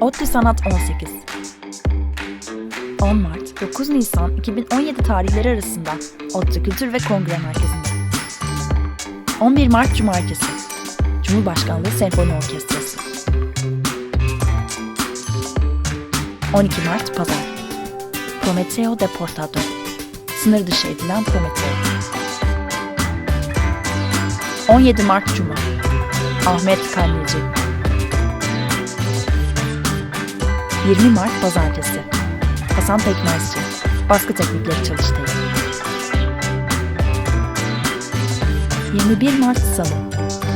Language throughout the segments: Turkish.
ODTÜ Sanat 18 10 Mart 9 Nisan 2017 tarihleri arasında ODTÜ Kültür ve Kongre Merkezi'nde. 11 Mart Cumartesi Cumhurbaşkanlığı Senfoni Orkestrası. 12 Mart Pazar Prometeo Deportado Sınır dışı edilen Prometeo. 17 Mart Cuma Ahmet Kanneci 20 Mart Pazartesi. Hasan Pekmezci Baskı teknikleri çalıştayı. 21 Mart Salı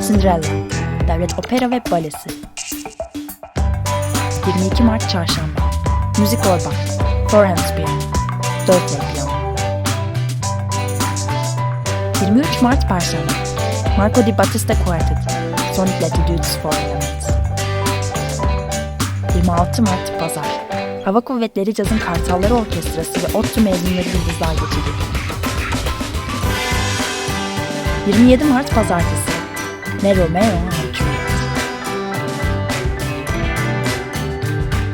Cinderella Devlet Opera ve Balesi. 22 Mart Çarşamba Müzik Orban Florence Piyano Dörtley Piyano. 23 Mart Perşembe Marco Di Battista Quartet Sonic Latitudes for Elements 26 Mart Pazar. Hava Kuvvetleri Cazın Kartalları Orkestrası ve ODTÜ mezunları yıldızlar geçidi 27 Mart Pazartesi. Ne Romeo ne Juliet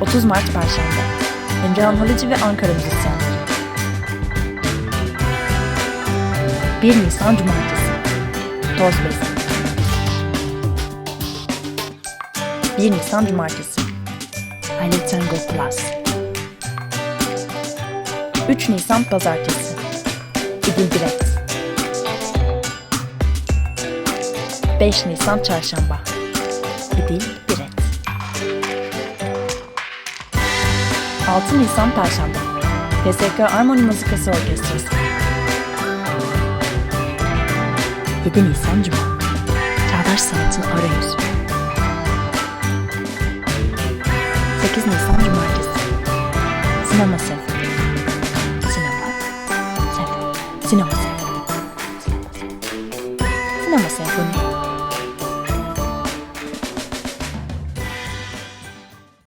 30 Mart Perşembe. Emrehan Halıcı ve Ankara müzisyenleri. 1 Nisan Cumartesi. Toz Bezi. 1 Nisan Cumartesi Ali Tango Plus 3 Nisan Pazartesi. İdil Biret 5 Nisan Çarşamba. İdil Biret 6 Nisan Perşembe. PSK Armoni Müzikası Orkestrası. 7 Nisan Cuma. Çağdaş Sanatın Arayüzü 8 Nisan Cumartesi Sinema Senfoni Sinema Senfoni Sinema Senfoni Sinema Senfoni